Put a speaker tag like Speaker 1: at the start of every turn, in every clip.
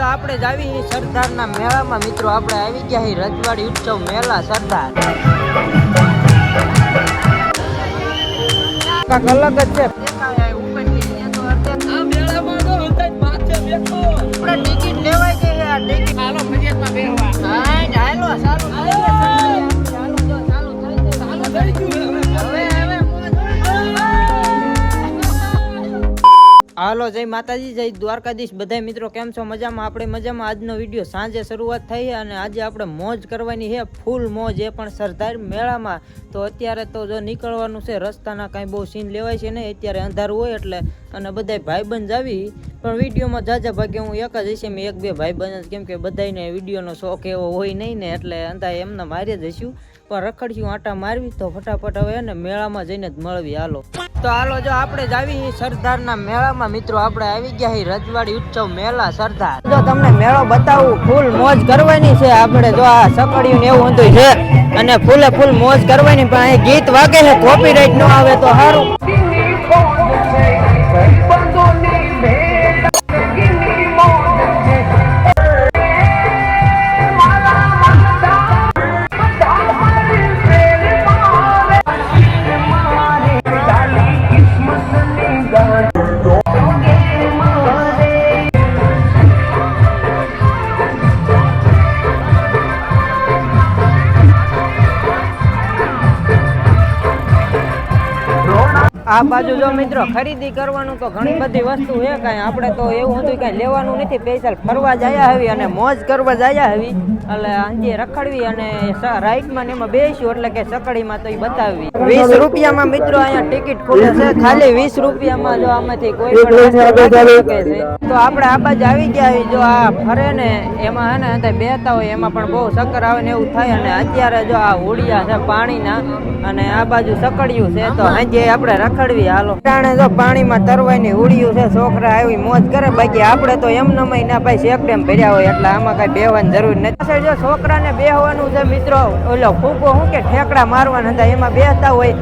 Speaker 1: આપણે જ આવી સરદારના મેળામાં. મિત્રો, આપણે આવી ગયા હી રજવાડી ઉત્સવ મેળા સરદાર. કાંઈક અલગ જ છે.
Speaker 2: હાલો,
Speaker 1: જય માતાજી, જય દ્વારકાધીશ. બધા મિત્રો, કેમ છો? મજામાં? આપણે મજામાં. આજનો વીડિયો સાંજે શરૂઆત થઈ અને આજે આપણે મોજ કરવાની છે, ફૂલ મોજ, એ પણ સરદાર મેળામાં. તો અત્યારે તો જો નીકળવાનું છે, રસ્તાના કાંઈ બહુ સીન લેવાય છે નહીં. અત્યારે અંધારું હોય એટલે અને બધા ભાઈબંધ આવી પણ વિડીયોમાં જાજા ભાગે હું એક જ હશે, મેં એક બે ભાઈબંધ કેમ કે બધાને વિડીયોનો શોખ એવો હોય નહીં ને, એટલે અંધા એમને મારી જ હશું પણ રખડશું આટા મારવી તો ફટાફટ હવે ને મેળામાં જઈને જ મળવી. હાલો. તો હાલો જો આપણે જ આવી સરદારના મેળામાં. મિત્રો, આપણે આવી ગયા હી રજવાડી ઉત્સવ મેળા સરદાર. જો તમને મેળો બતાવું, ફૂલ મોજ કરવાની છે. આપણે જો આ સકડિયું ને એવું હતું છે અને ફૂલે ફૂલ મોજ કરવાની, પણ અહીં ગીત વાગે છે કોપીરાઈટ ન આવે તો સારું. આ બાજુ જો મિત્રો ખરીદી કરવાનું તો ઘણી બધી વસ્તુ છે, કાંઈ આપણે તો એવું હતું કાંઈ લેવાનું નથી સ્પેશિયલ ફરવા જયા હવી અને મોજ કરવા જયા હવી એટલે અંજે રખડવી અને રાઈટ રાઈડમાં ને એમાં બેસ્યું, એટલે કે સકડીમાં તો એ બતાવવી. વીસ રૂપિયામાં મિત્રો અહીંયા ટિકિટ ખુલે છે, ખાલી વીસ રૂપિયામાં જો આમાંથી કોઈ પણ તો આપણે આ બાજુ આવી ગયા જો આ ફરે ને એમાં હે ને બેહતા હોય, એમાં પણ બહુ ચક્કર આવે ને એવું થાય, અને અત્યારે જો આ હોડિયા છે પાણીના, અને આ બાજુ સકડિયું છે, તો હાજે આપણે રખડવી હાલો. ટાણે જો પાણીમાં તરવાની હોડિયું છે, છોકરા આવી મોજ કરે. બાકી આપણે તો એમ નમાઈ ના ભાઈ શેકડેમ ભર્યા હોય, એટલે આમાં કઈ બેહવાની જરૂર નથી. પાછળ જો છોકરાને બેહવાનું છે, મિત્રો, ઓલો ફૂકો શું કે, ઠેકડા મારવાના હતા, એમાં બેહતા હોય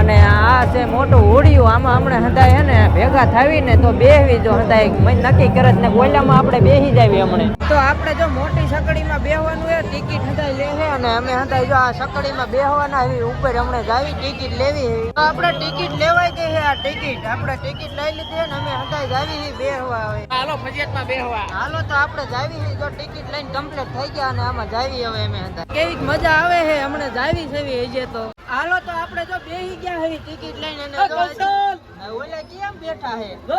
Speaker 1: અને આ છે મોટું હોડિયું આમાં હમણાં હંધાય હે ને ભેગા થાવી ને તો બેહવી જો હંધાય. મન નક્કી કરે ને ગોલામાં આપણે બેહી જાવી હમણે. તો આપણે જો મોટી સકડીમાં બેહવાનું હે ટિકિટ હંધાય લે છે અને અમે હંધાય જો આ સકડીમાં બેહવાના આવી ઉપર હમણે જાવી ટિકિટ લેવી તો આપણે ટિકિટ લેવાય ગઈ હે આ ટિકિટ? આપણે ટિકિટ લઈ લીધી હે ને અમે હંધાય જાવી હે બેહવા હવે.
Speaker 2: હાલો ફજિયાતમાં બેહવા.
Speaker 1: હાલો તો આપણે જાવી છે જો ટિકિટ લઈને કમ્પ્લીટ થઈ ગયા અને આમાં જાવી હવે અમે હતા કેવી મજા આવે છે હમણે જાવી છે હજે તો. હાલો તો આપણે જો બેહી ગયા હવે ટિકિટ લઈને ને જો ઓલા કેમ બેઠા હે? જો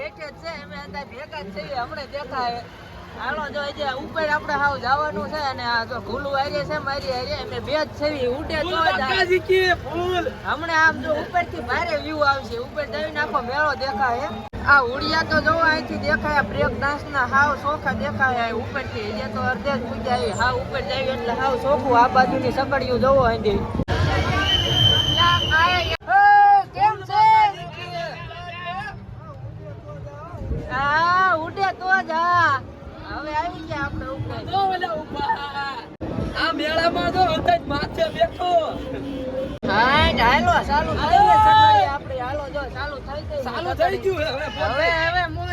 Speaker 1: એક જ છે અમે અંદર ભેગા છીએ હમણે દેખાય. હે હાલો જો હજી ઉપર આપણે હાવ જવાનું છે અને આ જો ભૂલું આરે છે મારી આરે અમે બે જ છીએ ઉડે તો જ
Speaker 2: ફૂલ
Speaker 1: હમણે આમ જો ઉપરથી ભારે વ્યૂ આવશે ઉપર જઈને આખો મેળો દેખાય આ ઉડિયા તો જો અહીંથી દેખાય બ્રેક ડાન્સ ના હાવ સોખા દેખાય ઉપરથી એ તો અર્ધે જ પૂજા આવી હાવ ઉપર જાય એટલે હાવ સોખું. આ બાજુની સકડિયું જોવો અહીંથી કેમ છે હા ઉડે તો જ હા હવે આવી ગયા આપણે ઉપર
Speaker 2: તો ઓલા ઊભા આ મેળામાં તો અંદાજ માથે બેઠો
Speaker 1: હા ચાલો થઈ ગઈ આપણે હાલો જો ચાલુ થઈ ગઈ
Speaker 2: ચાલુ થઈ ગયું હવે
Speaker 1: હવે મોજ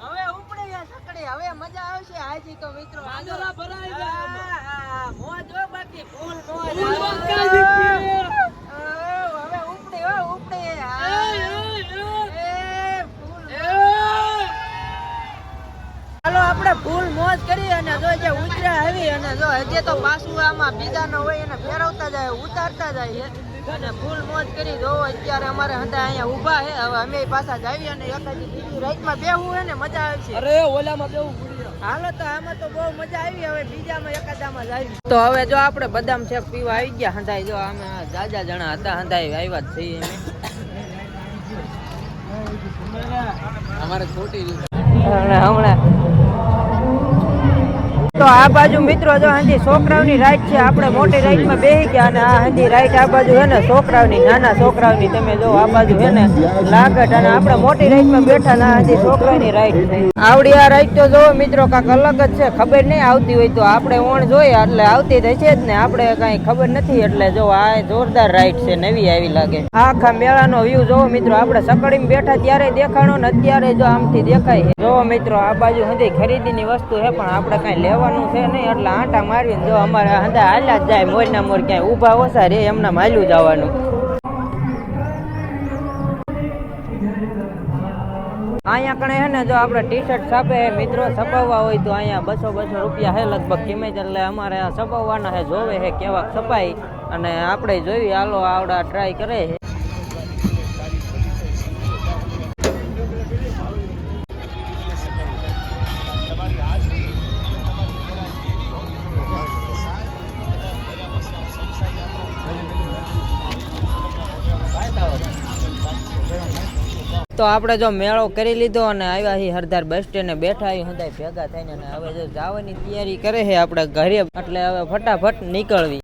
Speaker 1: હવે ઉપડી ગયા સકડી હવે મજા આવશે હાજી તો મિત્રો.
Speaker 2: આંદોલા ભરાઈ ગયા.
Speaker 1: મોજ બાકી ફૂલ મોજ
Speaker 2: ફૂલ
Speaker 1: હા.
Speaker 2: કાજી કે.
Speaker 1: હવે હવે ઉપડી હો ઉપડી હા.
Speaker 2: એય, એય,
Speaker 1: એ, ફૂલ
Speaker 2: એય.
Speaker 1: ચાલો આપણે ફૂલ મોજ કરી અને જો જે ઉતરે આવી અને જો હજી તો પાછું આમાં બીજા નો હોય એને ફેરવતા જાય ઉતારતા જાય અને ફૂલ મોજ કરી જો અત્યારે અમારે હતા અહીંયા ઊભા છે હવે અમે પાછા જાવી અને એકાદી બીજી રાઈટમાં બેહવું હોય ને મજા આવશે.
Speaker 2: અરે ઓલામાં
Speaker 1: હાલો તો આમાં તો બહુ મજા આવી હવે બીજામાં એકાદામાં જાવી તો હવે જો આપણે બદામ શેક પીવા આવી ગયા હંધાઈ જો અમે જાજા જણા હતા હંધાઈ આવ્યા જ છીએ અમે.
Speaker 2: અમારે ખોટી
Speaker 1: હમણાં તો આ બાજુ મિત્રો જો હાંજી છોકરાઓની રાઈડ છે, આપણે મોટી રાઈડમાં બેસી ગયા અને આ હાંજી રાઈડ આ બાજુ હે ને છોકરાઓની, નાના છોકરાઓની, તમે જો આ બાજુ હે ને લાગટ અને આપણે મોટી રાઈડમાં બેઠા ના હજી છોકરાઓની રાઈડ આવડી આ રાઈડ તો જો મિત્રો કાંક અલગ જ છે, ખબર નહીં આવતી હોય તો આપણે ઓણ જોઈએ, એટલે આવતી જ છે જ ને, આપણે કાંઈ ખબર નથી, એટલે જો આ જોરદાર રાઈડ છે, નવી આવી લાગે. આખા મેળાનો વ્યૂ જોવો મિત્રો, આપણે સકડીમાં બેઠા ત્યારે દેખાણો ને અત્યારે જો આમથી દેખાય. જોવો મિત્રો, આ બાજુ હંધી ખરીદીની વસ્તુ છે પણ આપણે કાંઈ લેવાનું છે નહીં, એટલે આંટા મારી જો અમારે હંધા હાલ્યા જ જાય, મોરના મોર ક્યાંય ઊભા ઓછા રે, એમના હાલ્યું જવાનું. અહીંયા કણે હે ને, જો આપણે ટી શર્ટ છાપે, મિત્રો, છપાવવા હોય તો અહીંયા બસો બસો રૂપિયા હે લગભગ કિંમત, એટલે અમારે છપાવવાના હે, જોવે હે કેવા છપાય. અને આપણે જોઈએ, હાલો, આવડા ટ્રાય કરે તો આપણે જો મેળો કરી લીધો અને આવ્યા હી હરદાર બસ સ્ટેન્ડે બેઠા અહીં હંધાય ભેગા થઈને અને હવે જો જવાની તૈયારી કરે છે આપણે ઘરે, એટલે હવે ફટાફટ નીકળવી.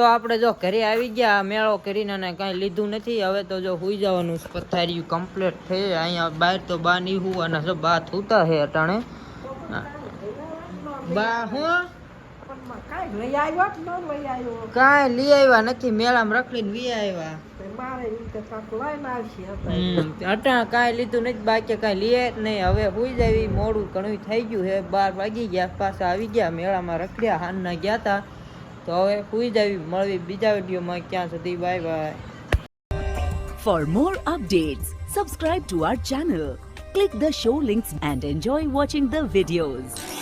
Speaker 1: તો આપણે જો ઘરે આવી ગયા મેળો કરીને અને કાંઈ લીધું નથી. હવે તો જો હુઈ જવાનું. પથારીયું કમ્પ્લીટ થઈ અહીંયા બહાર તો બા નીહું અને બા થૂતા છે અટાણે. બા હું? કાંઈ લઈ આવ્યા નથી મેળામાં રખડીને વી આવ્યા. હમ, અટાણ કાંઈ લીધું નથી બાકી કાંઈ લઈએ જ નહીં. હવે હુઈ જાવી મોડું ઘણું થઈ ગયું હે બાર વાગી ગયા પાછા આવી ગયા મેળામાં રખડ્યા હાનના ગયા તા. તો હવે હુઈ જાવી મળવી. બીજા વિડીયોમાં ક્યાં સુધી bye bye.
Speaker 3: For more updates, subscribe to our channel, click the show links and enjoy watching the videos.